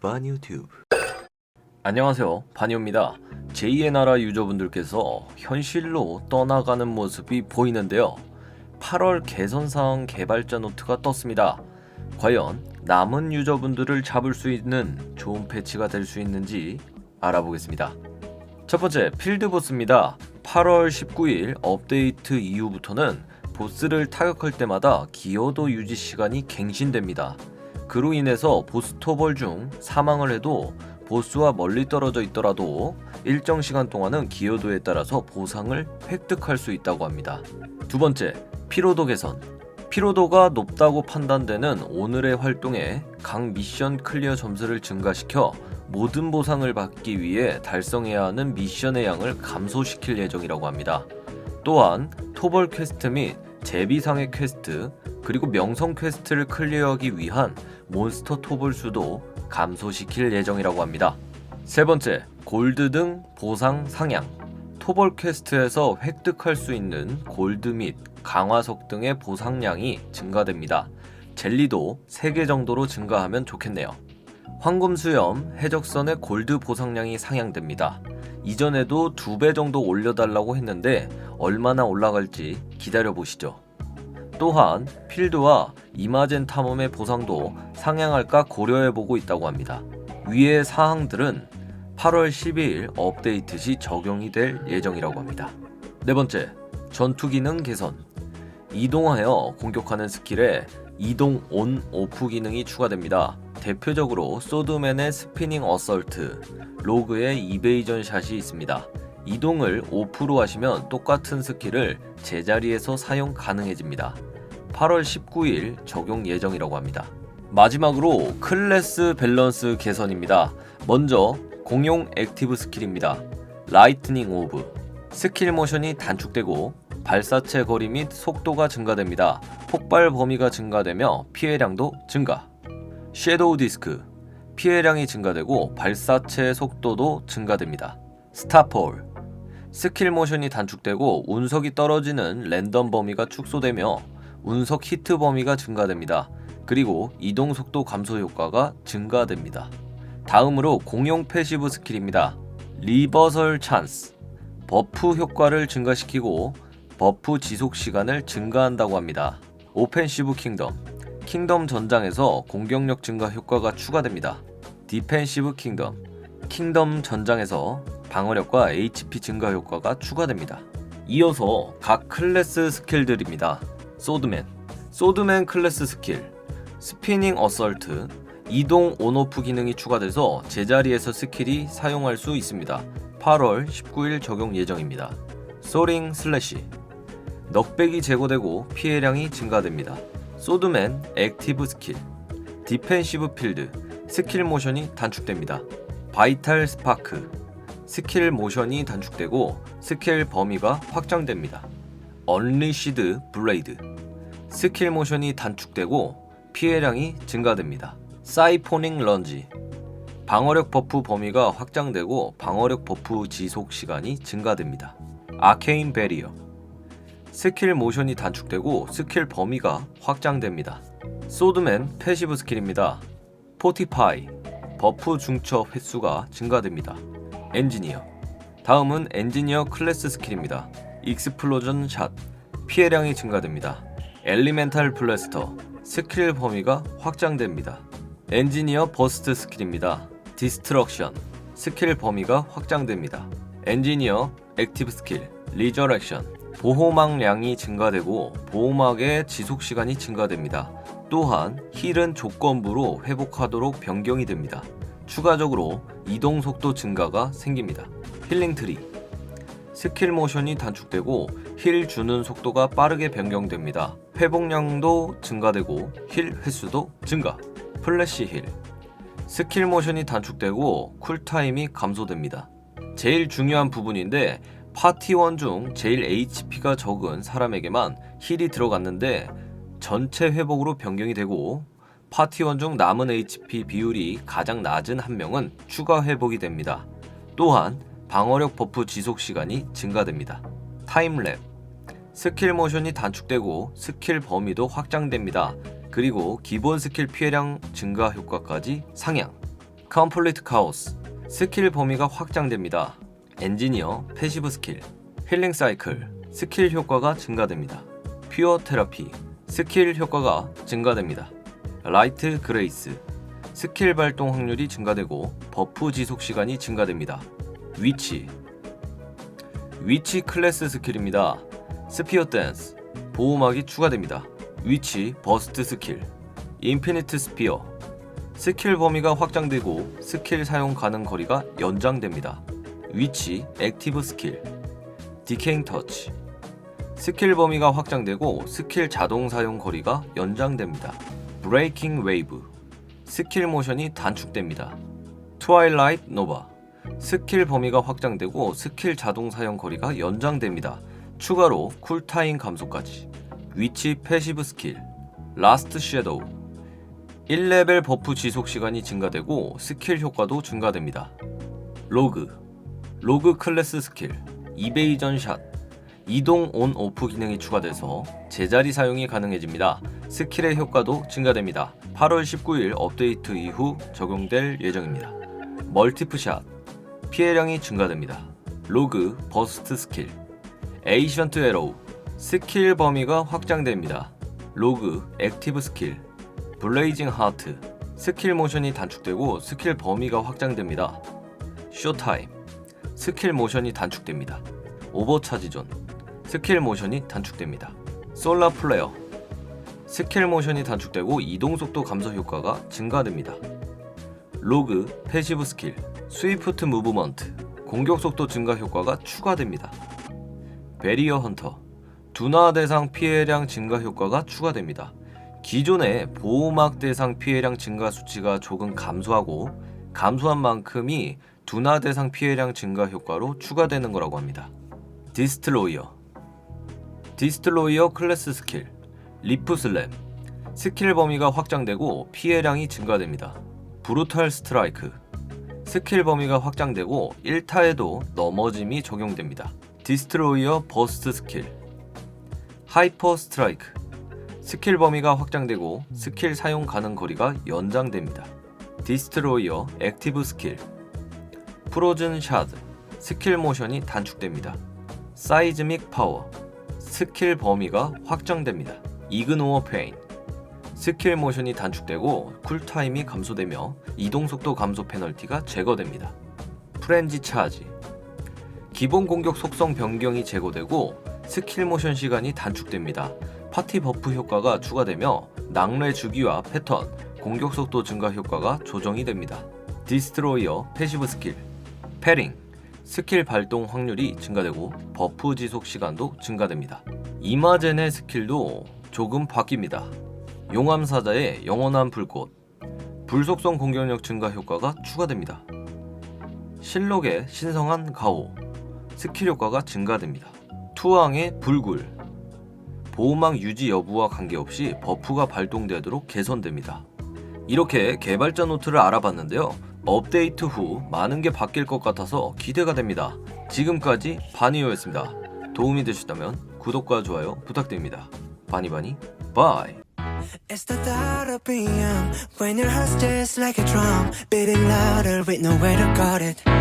바니 유튜브 안녕하세요. 바니오입니다. 제2의 나라 유저분들께서 현실로 떠나가는 모습이 보이는데요. 8월 개선사항 개발자 노트가 떴습니다. 과연 남은 유저분들을 잡을 수 있는 좋은 패치가 될 수 있는지 알아보겠습니다. 첫 번째 필드보스입니다. 8월 19일 업데이트 이후부터는 보스를 타격할 때마다 기여도 유지 시간이 갱신됩니다. 그로 인해서 보스 토벌 중 사망을 해도 보스와 멀리 떨어져 있더라도 일정 시간 동안은 기여도에 따라서 보상을 획득할 수 있다고 합니다. 두 번째, 피로도 개선. 피로도가 높다고 판단되는 오늘의 활동에 각 미션 클리어 점수를 증가시켜 모든 보상을 받기 위해 달성해야 하는 미션의 양을 감소시킬 예정이라고 합니다. 또한 토벌 퀘스트 및 제비상의 퀘스트 그리고 명성 퀘스트를 클리어하기 위한 몬스터 토벌 수도 감소시킬 예정이라고 합니다. 세 번째, 골드 등 보상 상향. 토벌 퀘스트에서 획득할 수 있는 골드 및 강화석 등의 보상량이 증가됩니다. 젤리도 3개 정도로 증가하면 좋겠네요. 황금 수염, 해적선의 골드 보상량이 상향됩니다. 이전에도 2배 정도 올려달라고 했는데 얼마나 올라갈지 기다려 보시죠. 또한 필드와 이마젠 탐험의 보상도 상향할까 고려해 보고 있다고 합니다. 위의 사항들은 8월 12일 업데이트 시 적용이 될 예정이라고 합니다. 네 번째, 전투 기능 개선. 이동하여 공격하는 스킬에 이동 온 오프 기능이 추가됩니다. 대표적으로 소드맨의 스피닝 어설트, 로그의 이베이전 샷이 있습니다. 이동을 오프로 하시면 똑같은 스킬을 제자리에서 사용 가능해집니다. 8월 19일 적용 예정이라고 합니다. 마지막으로 클래스 밸런스 개선입니다. 먼저 공용 액티브 스킬입니다. 라이트닝 오브 스킬 모션이 단축되고 발사체 거리 및 속도가 증가됩니다. 폭발 범위가 증가되며 피해량도 증가. 섀도우 디스크 피해량이 증가되고 발사체 속도도 증가됩니다. 스타폴 스킬 모션이 단축되고 운석이 떨어지는 랜덤 범위가 축소되며 운석 히트 범위가 증가됩니다. 그리고 이동 속도 감소 효과가 증가됩니다. 다음으로 공용 패시브 스킬입니다. 리버설 찬스. 버프 효과를 증가시키고 버프 지속 시간을 증가한다고 합니다. 오펜시브 킹덤. 킹덤 전장에서 공격력 증가 효과가 추가됩니다. 디펜시브 킹덤. 킹덤 전장에서 방어력과 HP 증가 효과가 추가됩니다. 이어서 각 클래스 스킬들입니다. 소드맨. 소드맨 클래스 스킬. 스피닝 어설트. 이동 온오프 기능이 추가돼서 제자리에서 스킬이 사용할 수 있습니다. 8월 19일 적용 예정입니다. 소링 슬래시. 넉백이 제거되고 피해량이 증가됩니다. 소드맨 액티브 스킬. 디펜시브 필드. 스킬 모션이 단축됩니다. 바이탈 스파크. 스킬 모션이 단축되고 스킬 범위가 확장됩니다. 언리시드 블레이드. 스킬 모션이 단축되고 피해량이 증가됩니다. 사이포닝 런지. 방어력 버프 범위가 확장되고 방어력 버프 지속 시간이 증가됩니다. 아케인 베리어. 스킬 모션이 단축되고 스킬 범위가 확장됩니다. 소드맨 패시브 스킬입니다. 포티파이. 버프 중첩 횟수가 증가됩니다. 엔지니어. 다음은 엔지니어 클래스 스킬입니다. 익스플로전 샷. 피해량이 증가됩니다. 엘리멘탈 블래스터. 스킬 범위가 확장됩니다. 엔지니어 버스트 스킬입니다. 디스트럭션. 스킬 범위가 확장됩니다. 엔지니어 액티브 스킬. 리저렉션. 보호막량이 증가되고 보호막의 지속 시간이 증가됩니다. 또한 힐은 조건부로 회복하도록 변경이 됩니다. 추가적으로 이동 속도 증가가 생깁니다. 힐링 트리. 스킬 모션이 단축되고 힐 주는 속도가 빠르게 변경됩니다. 회복량도 증가되고 힐 횟수도 증가. 플래시 힐. 스킬 모션이 단축되고 쿨타임이 감소됩니다. 제일 중요한 부분인데 파티원 중 제일 HP가 적은 사람에게만 힐이 들어갔는데 전체 회복으로 변경이 되고 파티원 중 남은 HP 비율이 가장 낮은 한 명은 추가 회복이 됩니다. 또한 방어력 버프 지속 시간이 증가됩니다. 타임랩 스킬 모션이 단축되고 스킬 범위도 확장됩니다. 그리고 기본 스킬 피해량 증가 효과까지 상향. 컴플리트 카오스 스킬 범위가 확장됩니다. 엔지니어 패시브 스킬 힐링 사이클 스킬 효과가 증가됩니다. 퓨어 테라피 스킬 효과가 증가됩니다. 라이트 그레이스 스킬 발동 확률이 증가되고 버프 지속 시간이 증가됩니다. 위치 위치 클래스 스킬입니다. 스피어 댄스 보호막이 추가됩니다. 위치 버스트 스킬 인피니트 스피어 스킬 범위가 확장되고 스킬 사용 가능 거리가 연장됩니다. 위치 액티브 스킬 디케잉 터치 스킬 범위가 확장되고 스킬 자동 사용 거리가 연장됩니다. 브레이킹 웨이브 스킬 모션이 단축됩니다. 트와일라이트 노바 스킬 범위가 확장되고 스킬 자동 사용 거리가 연장됩니다. 추가로 쿨타임 감소까지. 위치 패시브 스킬 라스트 섀도우 1레벨 버프 지속 시간이 증가되고 스킬 효과도 증가됩니다. 로그 로그 클래스 스킬 이베이전 샷 이동 온 오프 기능이 추가돼서 제자리 사용이 가능해집니다. 스킬의 효과도 증가됩니다. 8월 19일 업데이트 이후 적용될 예정입니다. 멀티프 샷 피해량이 증가됩니다. 로그 버스트 스킬 에이션트 에로우 스킬 범위가 확장됩니다. 로그 액티브 스킬 블레이징 하트 스킬 모션이 단축되고 스킬 범위가 확장됩니다. 쇼타임 스킬 모션이 단축됩니다. 오버차지 존 스킬 모션이 단축됩니다. 솔라 플레어 스킬 모션이 단축되고 이동 속도 감소 효과가 증가됩니다. 로그 패시브 스킬 스위프트 무브먼트 공격 속도 증가 효과가 추가됩니다. 베리어 헌터 둔화 대상 피해량 증가 효과가 추가됩니다. 기존의 보호막 대상 피해량 증가 수치가 조금 감소하고 감소한 만큼이 둔화 대상 피해량 증가 효과로 추가되는 거라고 합니다. 디스트로이어 디스트로이어 클래스 스킬 리프 슬램 스킬 범위가 확장되고 피해량이 증가됩니다. 브루탈 스트라이크 스킬 범위가 확장되고 1타에도 넘어짐이 적용됩니다. 디스트로이어 버스트 스킬 하이퍼 스트라이크 스킬 범위가 확장되고 스킬 사용 가능 거리가 연장됩니다. 디스트로이어 액티브 스킬 프로즌 샤드 스킬 모션이 단축됩니다. 사이즈믹 파워 스킬 범위가 확장됩니다. 이그노어 페인 스킬 모션이 단축되고 쿨타임이 감소되며 이동 속도 감소 페널티가 제거됩니다. 프렌지 차지 기본 공격 속성 변경이 제거되고 스킬 모션 시간이 단축됩니다. 파티 버프 효과가 추가되며 낙뢰 주기와 패턴, 공격 속도 증가 효과가 조정이 됩니다. 디스트로이어 패시브 스킬 패링 스킬 발동 확률이 증가되고 버프 지속 시간도 증가됩니다. 이마젠의 스킬도 조금 바뀝니다. 용암사자의 영원한 불꽃 불속성 공격력 증가 효과가 추가됩니다. 실록의 신성한 가오 스킬 효과가 증가됩니다. 투왕의 불굴 보호막 유지 여부와 관계없이 버프가 발동되도록 개선됩니다. 이렇게 개발자 노트를 알아봤는데요. 업데이트 후 많은 게 바뀔 것 같아서 기대가 됩니다. 지금까지 바니오였습니다. 도움이 되셨다면 구독과 좋아요 부탁드립니다. 바니바니 바이 It's the thought of being young when your heart's just like a drum, beating louder with nowhere to guard it.